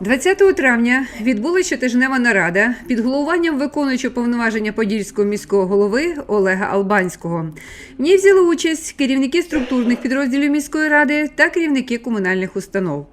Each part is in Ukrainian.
20 травня відбулася щотижнева нарада під головуванням виконуючого повноваження Подільського міського голови Олега Албанського. В ній взяли участь керівники структурних підрозділів міської ради та керівники комунальних установ.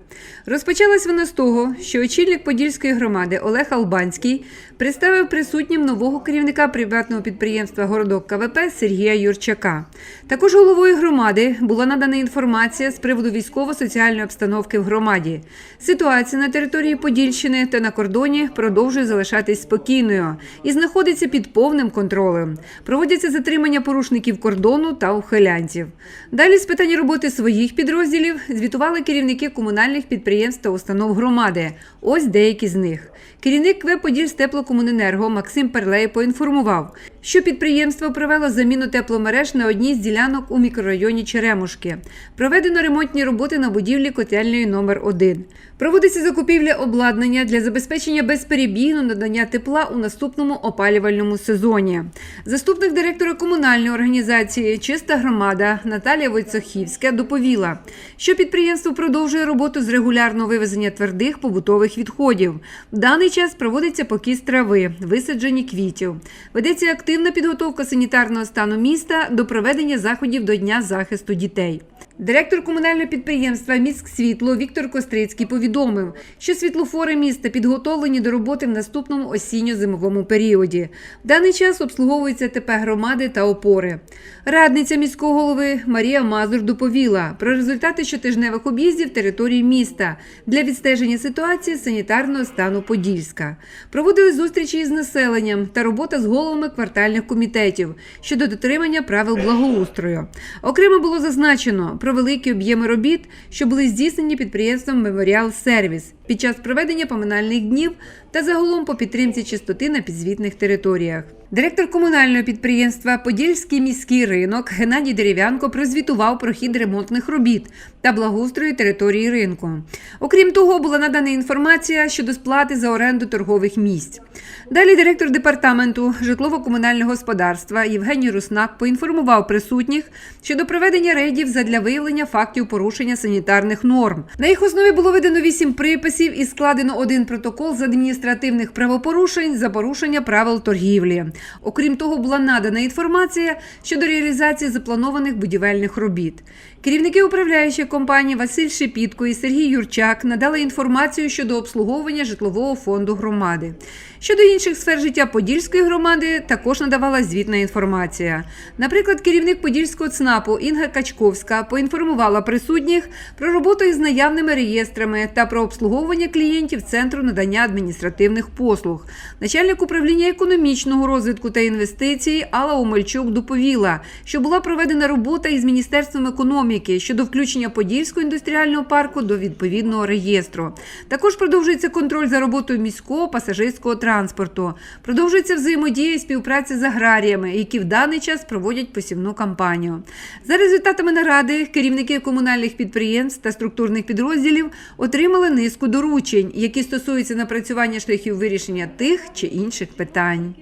Розпочалась вона з того, що очільник Подільської громади Олег Албанський представив присутнім нового керівника приватного підприємства Городок КВП Сергія Юрчака. Також головою громади була надана інформація з приводу військово-соціальної обстановки в громаді. Ситуація на території Подільщини та на кордоні продовжує залишатись спокійною і знаходиться під повним контролем. Проводяться затримання порушників кордону та ухилянців. Далі з питань роботи своїх підрозділів звітували керівники комунальних підприємств та установ громади. Ось деякі з них. Керівник КВ «Подільстеплокомуненерго» Максим Перлей поінформував, що підприємство провело заміну тепломереж на одній з ділянок у мікрорайоні Черемушки. Проведено ремонтні роботи на будівлі котельної номер 1 Проводиться закупівля обладнання для забезпечення безперебійного надання тепла у наступному опалювальному сезоні. Заступник директора комунальної організації Чиста громада Наталія Войцохівська доповіла, що підприємство продовжує роботу з регулярного вивезення твердих побутових відходів. В даний час проводиться покіс трави, висаджені квітів. Ведеться активна підготовка санітарного стану міста до проведення заходів до Дня захисту дітей. Директор комунального підприємства «Міськсвітло» Віктор Кострицький повідомив, що світлофори міста підготовлені до роботи в наступному осінньо-зимовому періоді. В даний час обслуговуються ТП громади та опори. Радниця міського голови Марія Мазур доповіла про результати щотижневих об'їздів території міста для відстеження ситуації санітарного стану Подільська. Проводили зустрічі із населенням та робота з головами квартальних комітетів щодо дотримання правил благоустрою. Окремо було зазначено про великі об'єми робіт, що були здійснені підприємством Меморіал Сервіс під час проведення поминальних днів та загалом по підтримці чистоти на підзвітних територіях. Директор комунального підприємства Подільський міський ринок Геннадій Дерев'янко прозвітував про хід ремонтних робіт та благоустрою території ринку. Окрім того, була надана інформація щодо сплати за оренду торгових місць. Далі директор департаменту житлово-комунального господарства Євгеній Руснак поінформував присутніх щодо проведення рейдів задля виявлення фактів порушення санітарних норм. На їх основі було видано вісім приписів і складено один протокол з адміністративних правопорушень за порушення правил торгівлі. Окрім того, була надана інформація щодо реалізації запланованих будівельних робіт. Керівники управляючої компанії Василь Шепітко і Сергій Юрчак надали інформацію щодо обслуговування житлового фонду громади. Щодо інших сфер життя Подільської громади також надавала звітна інформація. Наприклад, керівник Подільського ЦНАПу Інга Качковська поінформувала присутніх про роботу із наявними реєстрами та про обслуговування клієнтів Центру надання адміністративних послуг. Начальник управління економічного розвитку та інвестицій Алла Омельчук доповіла, що була проведена робота із Міністерством економіки щодо включення Подільського індустріального парку до відповідного реєстру. Також продовжується контроль за роботою міського пасажирського транспорту. Продовжується взаємодія і співпраця з аграріями, які в даний час проводять посівну кампанію. За результатами наради керівники комунальних підприємств та структурних підрозділів отримали низку доручень, які стосуються напрацювання шляхів вирішення тих чи інших питань.